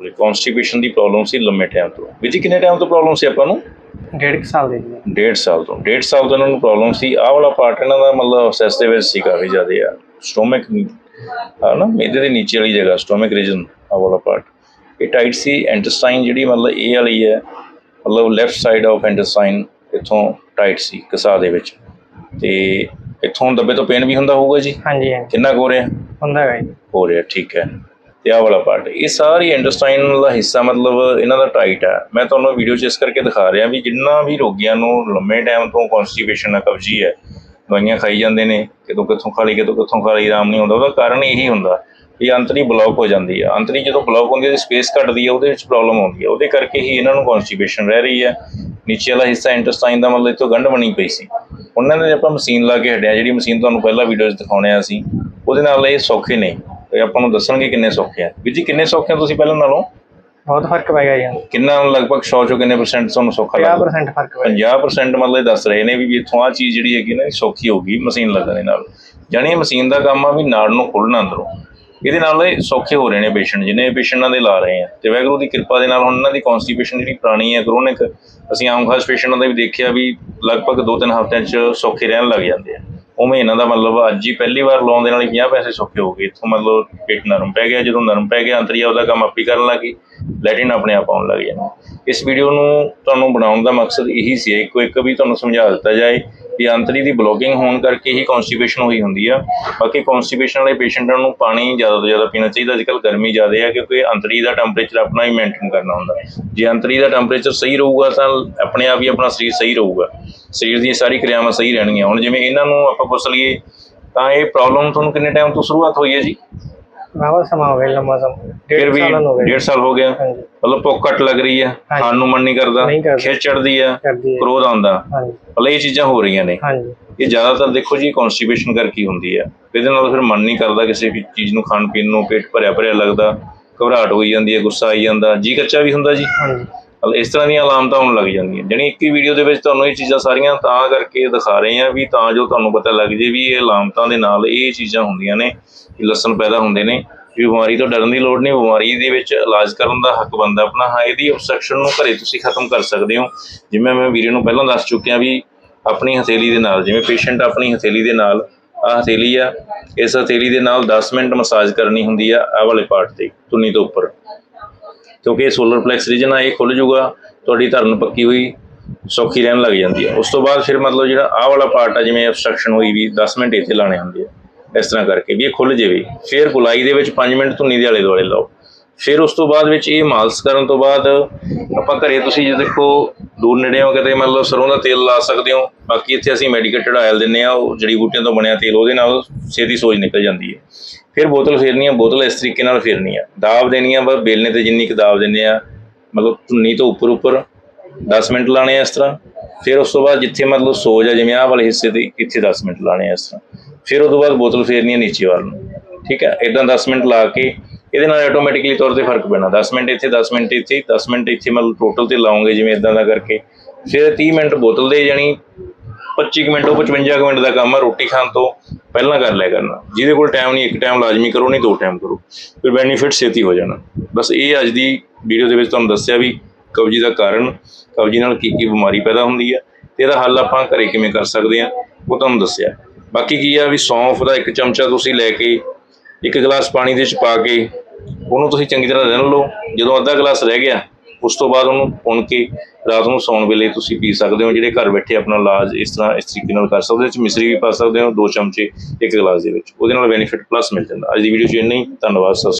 Constipation ਦੀ problem ਸੀ ਲੰਮੇ time ਤੋਂ। ਵੀ ਜੀ ਕਿੰਨੇ ਟਾਈਮ ਤੋਂ ਪ੍ਰੋਬਲਮ ਸੀ ਆਪਾਂ ਨੂੰ? ਡੇਢ ਕੁ ਸਾਲ ਦੇ ਜੀ। ਡੇਢ ਸਾਲ ਤੋਂ। ਡੇਢ ਸਾਲ ਤੋਂ ਇਹਨਾਂ ਨੂੰ ਪ੍ਰੋਬਲਮ ਸੀ। ਆਹ ਵਾਲਾ ਪਾਰਟ ਇਹਨਾਂ ਦਾ ਮਤਲਬ ਅਸੈਸ ਦੇ ਵਿੱਚ ਸੀ ਕਾਫੀ ਜ਼ਿਆਦਾ ਆ ਸਟੋਮਕ ਨਾ ਮੇਦੇ ਦੇ ਨੀਚੇ ਵਾਲੀ ਜਗ੍ਹਾ ਸਟੋਮਕ ਰੀਜਨ ਆਹ ਵਾਲਾ ਪਾਰਟ ਇਹ ਟਾਈਟ ਸੀ। ਇੰਟੈਸਟਾਈਨ ਜਿਹੜੀ ਮਤਲਬ ਇਹ ਵਾਲੀ ਹੈ ਮਤਲਬ ਲੈਫਟ ਸਾਈਡ ਆਫ ਇੰਟੈਸਟਾਈਨ ਇੱਥੋਂ ਟਾਈਟ ਸੀ ਕਸਾ ਦੇ ਵਿੱਚ। ਤੇ ਇੱਥੋਂ ਦੱਬੇ ਤੋਂ ਪੇਨ ਵੀ ਹੁੰਦਾ ਹੋਊਗਾ ਜੀ? ਹਾਂਜੀ ਹਾਂਜੀ। ਕਿੰਨਾ ਕੁ ਹੋ ਰਿਹਾ? ਹੁੰਦਾ ਹੈਗਾ ਜੀ। ਹੋ ਰਿਹਾ ਠੀਕ ਹੈ। ਤੇ ਆਹ ਵਾਲਾ ਪਾਰਟ ਇਹ ਸਾਰੀ ਇੰਡਸਟਾਈਨ ਦਾ ਹਿੱਸਾ, ਮਤਲਬ ਇਹਨਾਂ ਦਾ ਟਾਈਟ ਹੈ ਮੈਂ ਤੁਹਾਨੂੰ ਵੀਡੀਓ 'ਚ ਇਸ ਕਰਕੇ ਦਿਖਾ ਰਿਹਾ ਵੀ ਜਿੰਨਾ ਵੀ ਰੋਗੀਆਂ ਨੂੰ ਲੰਮੇ ਟਾਈਮ ਤੋਂ ਕਨਸਟੀਪੇਸ਼ਨ ਹੈ ਕਬਜੀ ਹੈ ਦਵਾਈਆਂ ਖਾਈ ਜਾਂਦੇ ਨੇ, ਕਿਤੋਂ ਕਿੱਥੋਂ ਖਾ ਲਈ, ਕਿਤੋਂ ਕਿੱਥੋਂ ਖਾ ਲਈ, ਆਰਾਮ ਨਹੀਂ ਹੁੰਦਾ, ਉਹਦਾ ਕਾਰਨ ਇਹੀ ਹੁੰਦਾ ਵੀ ਅੰਤਰੀ ਬਲੌਕ ਹੋ ਜਾਂਦੀ ਹੈ ਅੰਤਰੀ ਜਦੋਂ ਬਲੌਕ ਹੁੰਦੀ ਹੈ ਸਪੇਸ ਘਟਦੀ ਹੈ ਉਹਦੇ ਵਿੱਚ ਪ੍ਰੋਬਲਮ ਆਉਂਦੀ ਹੈ ਉਹਦੇ ਕਰਕੇ ਹੀ ਇਹਨਾਂ ਨੂੰ ਕਨਸਟੀਪੇਸ਼ਨ ਰਹਿ ਰਹੀ ਹੈ ਨੀਚੇ ਵਾਲਾ ਹਿੱਸਾ ਇੰਟੈਸਟਾਈਨ ਦਾ ਮਤਲਬ ਇੱਥੋਂ ਗੰਢ ਬਣੀ ਪਈ ਸੀ। ਉਹਨਾਂ ਨੇ ਆਪਾਂ ਮਸ਼ੀਨ ਲਾ ਕੇ ਹਟਿਆ, ਜਿਹੜੀ ਮਸ਼ੀਨ ਤੁਹਾਨੂੰ ਪਹਿਲਾਂ ਵੀਡੀਓ 'ਚ ਦਿਖਾਉਣੇ ਆ ਸੀ ਉਹਦੇ ਨਾਲ ਇਹ ਸੌਖੇ ਨਹੀਂ ਤੇ ਆਪਾਂ ਨੂੰ ਦੱਸਣਗੇ ਕਿੰਨੇ ਸੌਖੇ ਆ। ਵੀਰ ਜੀ ਕਿੰਨੇ ਸੌਖੇ ਆ ਤੁਸੀਂ ਪਹਿਲਾਂ ਨਾਲੋਂ? ਬਹੁਤ ਫ਼ਰਕ ਪੈ ਗਿਆ ਜੀ। ਕਿੰਨਾ ਲਗਭਗ 100 ਚੋਂ ਕਿੰਨੇ ਪਰਸੈਂਟ ਤੁਹਾਨੂੰ ਸੌਖਾ ਲੱਗਦਾ? 50% ਫ਼ਰਕ ਪੈ ਗਿਆ। 50% ਮਤਲਬ ਇਹ ਦੱਸ ਰਹੇ ਨੇ ਵੀ ਇੱਥੋਂ ਆ ਚੀਜ਼ ਜਿਹੜੀ ਹੈਗੀ ਨਾ ਇਹ ਸੌਖੀ ਹੋਗੀ ਮਸ਼ੀਨ ਲੱਗਣ ਨਾਲ। ਇਹ ਮਸ਼ੀਨ ਦਾ ਕੰਮ ਆ ਵੀ ਨਾੜ ਨੂੰ ਖੋਲਣਾ ਅੰਦਰੋਂ। ਇਹਦੇ ਨਾਲ ਇਹ ਸੌਖੇ ਹੋ ਰਹੇ ਨੇ ਪੇਸ਼ੈਂਟ ਜਿਨੇ ਪੇਸ਼ੈਂਟਾਂ ਦੇ ਲਾ ਰਹੇ ਆ। ਤੇ ਵਾਹਿਗੁਰੂ ਦੀ ਕਿਰਪਾ ਦੇ ਨਾਲ ਹੁਣ ਇਹਨਾਂ ਦੀ ਕਨਸਟੀਪੇਸ਼ਨ ਜਿਹੜੀ ਪੁਰਾਣੀ ਹੈ ਕ੍ਰੋਨਿਕ ਅਸੀਂ ਆਮ ਖਾਸ ਪੇਸ਼ੈਂਟਾਂ ਦਾ ਵੀ ਦੇਖਿਆ ਵੀ ਲਗਭਗ 2-3 ਹਫ਼ਤਿਆਂ 'ਚ ਸੌਖੇ ਰਹਿਣ ਲੱਗ ਜਾਂਦੇ ਆ। ਉਵੇਂ ਇਹਨਾਂ ਦਾ ਮਤਲਬ ਅੱਜ ਹੀ ਪਹਿਲੀ ਵਾਰ ਲਾਉਣ ਦੇ ਨਾਲ ਹੀ 50 ਪੈਸੇ ਸੌਖੇ ਹੋ ਗਏ। ਇੱਥੋਂ ਮਤਲਬ ਪੇਟ ਨਰਮ ਪੈ ਗਿਆ, ਜਦੋਂ ਨਰਮ ਪੈ ਗਿਆ ਅੰਤਰੀਆ ਉਹਦਾ ਕੰਮ ਆਪੀ ਕਰਨ ਲੱਗੀ ਲੈਟਿਨ ਆਪਣੇ ਆਪ ਆਉਣ ਲੱਗ ਜਾਣਾ। ਇਸ ਵੀਡੀਓ ਨੂੰ ਤੁਹਾਨੂੰ ਬਣਾਉਣ ਦਾ ਮਕਸਦ ਇਹੀ ਸੀ, ਇੱਕੋ ਇੱਕ ਵੀ ਤੁਹਾਨੂੰ ਸਮਝਾ ਦਿੱਤਾ ਜਾਏ ਵੀ ਅੰਤਰੀ ਦੀ ਬਲੋਕਿੰਗ ਹੋਣ ਕਰਕੇ ਹੀ ਕਨਸਟੀਪੇਸ਼ਨ ਹੋਈ ਹੁੰਦੀ ਆ। ਬਾਕੀ ਕਨਸਟੀਪੇਸ਼ਨ ਵਾਲੇ ਪੇਸ਼ੈਂਟਾਂ ਨੂੰ ਪਾਣੀ ਜ਼ਿਆਦਾ ਤੋਂ ਜ਼ਿਆਦਾ ਪੀਣਾ ਚਾਹੀਦਾ ਅੱਜਕੱਲ ਗਰਮੀ ਜ਼ਿਆਦਾ ਹੈ ਕਿਉਂਕਿ ਅੰਤਰੀ ਦਾ ਟੈਂਪਰੇਚਰ ਆਪਣਾ ਹੀ ਮੇਨਟੇਨ ਕਰਨਾ ਹੁੰਦਾ। ਜੇ ਅੰਤਰੀ ਦਾ ਟੈਂਪਰੇਚਰ ਸਹੀ ਰਹੂਗਾ ਤਾਂ ਆਪਣੇ ਆਪ ਹੀ ਆਪਣਾ ਸਰੀਰ ਸਹੀ ਰਹੂਗਾ। ਸਰੀਰ ਦੀਆਂ ਸਾਰੀ ਕਿਰਿਆਵਾਂ ਸਹੀ ਰਹਿਣਗੀਆਂ। ਹੁਣ ਜਿਵੇਂ ਇਹਨਾਂ ਨੂੰ ਆਪਾਂ ਪੁੱਛ ਲਈਏ, ਤਾਂ ਇਹ ਪ੍ਰੋਬਲਮ ਤੁਹਾਨੂੰ ਕਿੰਨੇ ਟਾਈਮ ਤੋਂ ਸ਼ੁਰੂਆਤ ਹੋਈ ਹੈ ਜੀ? ਵਾਵਾ ਸਮਾਂ ਹੋ ਗਿਆ ਲੰਮਾ ਸਮਾਂ। ਫਿਰ ਡੇਢ ਵੀ ਸਾਲਾਂ ਹੋ ਸਾਲ ਹੋ ਗਿਆ। ਹਾਂਜੀ। ਮਤਲਬ ਭੁੱਖ ਘੱਟ ਲੱਗ ਰਹੀ ਹੈ ਹਾਂਜੀ। ਖਾਣ ਨੂੰ ਮਨ ਨਹੀਂ ਕਰਦਾ ਨਹੀਂ ਕਰਦਾ। ਖਿੱਚ ਚੜਦੀ ਆ ਕਰਦੀ ਹੈ ਕ੍ਰੋਧ ਆਉਂਦਾ। ਹਾਂਜੀ। ਮਤਲਬ ਇਹ ਚੀਜ਼ਾਂ ਹੋ ਰਹੀਆਂ ਨੇ। ਹਾਂਜੀ। ਇਹ ਜ਼ਿਆਦਾਤਰ ਦੇਖੋ ਜੀ ਕਨਸਟੀਪੇਸ਼ਨ ਕਰਕੇ ਹੀ ਹੁੰਦੀ ਹੈ ਇਹਦੇ ਨਾਲ ਫਿਰ ਮਨ ਨਹੀਂ ਕਰਦਾ ਕਿਸੇ ਵੀ ਚੀਜ਼ ਨੂੰ ਖਾਣ ਪੀਣ ਨੂੰ ਪੇਟ ਭਰਿਆ ਭਰਿਆ ਲੱਗਦਾ ਘਬਰਾਹਟ ਹੋਈ ਜਾਂਦੀ ਹੈ ਗੁੱਸਾ ਆਈ ਜਾਂਦਾ ਜੀ ਕੱਚਾ ਵੀ ਹੁੰਦਾ ਜੀ। ਹਾਂਜੀ। ਇਸ ਤਰ੍ਹਾਂ ਦੀਆਂ ਅਲਾਮਤਾਂ ਹੋਣ ਲੱਗ ਜਾਂਦੀਆਂ। ਜਾਣੀ ਇੱਕ ਹੀ ਵੀਡੀਓ ਦੇ ਵਿੱਚ ਤੁਹਾਨੂੰ ਇਹ ਚੀਜ਼ਾਂ ਸਾਰੀਆਂ ਤਾਂ ਕਰਕੇ ਦਿਖਾ ਰਹੇ ਹਾਂ ਵੀ ਤਾਂ ਜੋ ਤੁਹਾਨੂੰ ਪਤਾ ਲੱਗ ਜੇ ਵੀ ਇਹ ਅਲਾਮਤਾਂ ਦੇ ਨਾਲ ਇਹ ਚੀਜ਼ਾਂ ਹੁੰਦੀਆਂ ਨੇ ਕਿ ਪੈਦਾ ਹੁੰਦੇ ਨੇ, ਵੀ ਬਿਮਾਰੀ ਤੋਂ ਡਰਨ ਦੀ ਲੋੜ ਨਹੀਂ, ਬਿਮਾਰੀ ਦੇ ਵਿੱਚ ਇਲਾਜ ਕਰਨ ਦਾ ਹੱਕ ਬੰਦਾ ਆਪਣਾ ਹਾਂ, ਇਹਦੀ ਆਬਸਟ੍ਰਕਸ਼ਨ ਨੂੰ ਘਰੇ ਤੁਸੀਂ ਖਤਮ ਕਰ ਸਕਦੇ ਹੋ। ਜਿਵੇਂ ਮੈਂ ਵੀਡੀਓ ਨੂੰ ਪਹਿਲਾਂ ਦੱਸ ਚੁੱਕਿਆ ਵੀ ਆਪਣੀ ਹਥੇਲੀ ਦੇ ਨਾਲ, ਜਿਵੇਂ ਪੇਸ਼ੈਂਟ ਆਪਣੀ ਹਥੇਲੀ ਦੇ ਨਾਲ, ਆਹ ਹਥੇਲੀ ਆ, ਇਸ ਹਥੇਲੀ ਦੇ ਨਾਲ 10 ਮਿੰਟ ਮਸਾਜ ਕਰਨੀ ਹੁੰਦੀ ਆ, ਆਹ ਵਾਲੇ ਪਾਰਟ ਤੇ ਤੁੰਨੀ ਤੋਂ ਉੱਪਰ। ਕਿਉਂਕਿ ਇਹ ਸੋਲਰ ਪਲੈਕਸ ਰੀਜਨ ਆ, ਇਹ ਖੁੱਲ ਜੂਗਾ ਤੁਹਾਡੀ ਧਰਨ ਪੱਕੀ ਹੋਈ, ਸੌਖੀ ਰਹਿਣ ਲੱਗ ਜਾਂਦੀ ਹੈ ਉਸ ਤੋਂ ਬਾਅਦ ਫਿਰ ਮਤਲਬ ਜਿਹੜਾ ਆਹ ਵਾਲਾ ਪਾਰਟ ਆ, ਜਿਵੇਂ ਅਬਸਟ੍ਰਕਸ਼ਨ ਹੋਈ ਵੀ 10 ਮਿੰਟ ਇੱਥੇ ਲਾਣੇ ਹੁੰਦੇ ਆ, ਇਸ ਤਰ੍ਹਾਂ ਕਰਕੇ ਵੀ ਇਹ ਖੁੱਲ ਜਾਵੇ। ਫਿਰ ਗੁਲਾਈ ਦੇ ਵਿੱਚ 5 ਮਿੰਟ ਧੁੰਨੀ ਦੇ ਆਲੇ ਦੁਆਲੇ ਲਾਓ। ਫਿਰ ਉਸ ਤੋਂ ਬਾਅਦ ਵਿੱਚ ਇਹ ਮਾਲਸ਼ ਕਰਨ ਤੋਂ ਬਾਅਦ ਆਪਾਂ ਘਰੇ ਤੁਸੀਂ ਜੇ ਦੇਖੋ ਦੂਰ ਨੇੜੇ ਹੋ ਕਿਤੇ ਮਤਲਬ ਸਰੋਂ ਦਾ ਤੇਲ ਲਾ ਸਕਦੇ ਹੋ, ਬਾਕੀ ਇੱਥੇ ਅਸੀਂ ਮੈਡੀਕੇਟਡ ਆਇਲ ਦਿੰਨੇ ਆ ਉਹ ਜੜੀ ਬੂਟੀਆਂ ਤੋਂ ਬਣਿਆ ਤੇਲ, ਉਹਦੇ ਨਾਲ ਛੇਤੀ ਸੋਜ ਨਿਕਲ ਜਾਂਦੀ ਹੈ। ਫਿਰ ਬੋਤਲ ਫੇਰਨੀ ਆ ਬੋਤਲ ਇਸ ਤਰੀਕੇ ਨਾਲ ਫੇਰਨੀ ਆ ਦਾਬ ਦੇਣੀ ਆ ਬਸ ਬੇਲਣੇ ਤੇ ਜਿੰਨੀ ਕੁ ਦਾਬ ਦਿੰਨੇ ਆ ਮਤਲਬ ਧੁੰਨੀ ਤੋਂ ਉੱਪਰ ਉੱਪਰ 10 ਮਿੰਟ ਲਾਣੇ ਆ ਇਸ ਤਰ੍ਹਾਂ। ਫਿਰ ਉਸ ਤੋਂ ਬਾਅਦ ਜਿੱਥੇ ਮਤਲਬ ਸੋਜ ਆ ਜਿਵੇਂ ਆਹ ਵਾਲੇ ਹਿੱਸੇ ਦੀ ਇੱਥੇ 10 ਮਿੰਟ ਲਾਣੇ ਆ ਇਸ ਤਰ੍ਹਾਂ। ਫਿਰ ਉਸ ਤੋਂ ਬਾਅਦ ਬੋਤਲ ਫੇਰਨੀ ਆ ਨੀਚੇ ਵੱਲ ਨੂੰ। ਠੀਕ ਹੈ ਇਦਾਂ 10 ਮਿੰਟ ਲਾ ਕੇ ਇਹਦੇ ਨਾਲ ਆਟੋਮੈਟਿਕਲੀ ਤੌਰ ਤੇ ਫ਼ਰਕ ਪੈਣਾ। 10 ਮਿੰਟ ਇੱਥੇ 10 ਮਿੰਟ ਇੱਥੇ 10 ਮਿੰਟ ਇੱਥੇ ਮਤਲਬ ਟੋਟਲ ਤੇ ਲਾਉਂਗੇ ਜਿਵੇਂ ਇਦਾਂ ਦਾ ਕਰਕੇ। ਫਿਰ 30 ਮਿੰਟ ਬੋਤਲ ਦੇ ਜਾਣੀ 25 ਕੁ ਮਿੰਟ ਉਹ 55 ਕੁ ਮਿੰਟ ਦਾ ਕੰਮ ਆ ਰੋਟੀ ਖਾਣ ਤੋਂ ਪਹਿਲਾਂ ਕਰ ਲਿਆ ਕਰਨਾ। ਜਿਹਦੇ ਕੋਲ ਟਾਈਮ ਨਹੀਂ, ਇੱਕ ਟਾਈਮ ਲਾਜ਼ਮੀ ਕਰੋ, ਨਹੀਂ ਦੋ ਟਾਈਮ ਕਰੋ। ਫਿਰ ਬੈਨੀਫਿਟ ਛੇਤੀ ਹੋ ਜਾਣਾ। ਬਸ ਇਹ ਅੱਜ ਦੀ ਵੀਡੀਓ ਦੇ ਵਿੱਚ ਤੁਹਾਨੂੰ ਦੱਸਿਆ ਵੀ ਕਬਜੀ ਦਾ ਕਾਰਨ, ਕਬਜੀ ਨਾਲ ਕੀ ਕੀ ਬਿਮਾਰੀ ਪੈਦਾ ਹੁੰਦੀ ਹੈ ਤੇ ਇਹਦਾ ਹੱਲ ਆਪਾਂ ਘਰੇ ਕਿਵੇਂ ਕਰ ਸਕਦੇ ਆ, ਉਹ ਤੁਹਾਨੂੰ ਦੱਸਿਆ। ਬਾਕੀ ਕੀ ਆ ਵੀ ਸੌਂਫ ਦਾ ਇੱਕ ਚਮਚਾ ਤੁਸੀਂ ਲੈ ਕੇ, ਇੱਕ ਗਲਾਸ ਪਾਣੀ ਦੇ ਵਿੱਚ ਪਾ ਕੇ ਉਹਨੂੰ ਤੁਸੀਂ ਚੰਗੀ ਤਰ੍ਹਾਂ ਰਿੰਨ ਲਓ। ਜਦੋਂ ਅੱਧਾ ਗਲਾਸ ਰਹਿ ਗਿਆ, ਉਸ ਤੋਂ ਬਾਅਦ ਉਹਨੂੰ ਪੁਣ ਕੇ ਰਾਤ ਨੂੰ ਸੌਣ ਵੇਲੇ ਤੁਸੀਂ ਪੀ ਸਕਦੇ ਹੋ, ਜਿਹੜੇ ਘਰ ਬੈਠੇ ਆਪਣਾ ਇਲਾਜ ਇਸ ਤਰ੍ਹਾਂ ਇਸ ਤਰੀਕੇ ਨਾਲ ਕਰ ਸਕਦੇ ਹੋ। 'ਚ ਮਿਸਰੀ ਵੀ ਪਾ ਸਕਦੇ ਹੋ, ਦੋ ਚਮਚੇ, ਇੱਕ ਗਲਾਸ ਦੇ ਵਿੱਚ। ਉਹਦੇ ਨਾਲ ਬੈਨੀਫਿਟ ਪਲੱਸ ਮਿਲ ਜਾਂਦਾ। ਅੱਜ ਦੀ ਵੀਡੀਓ 'ਚ ਇੰਨਾ ਹੀ। ਧੰਨਵਾਦ, ਸਤਿ ਸ਼੍ਰੀ ਅਕਾਲ।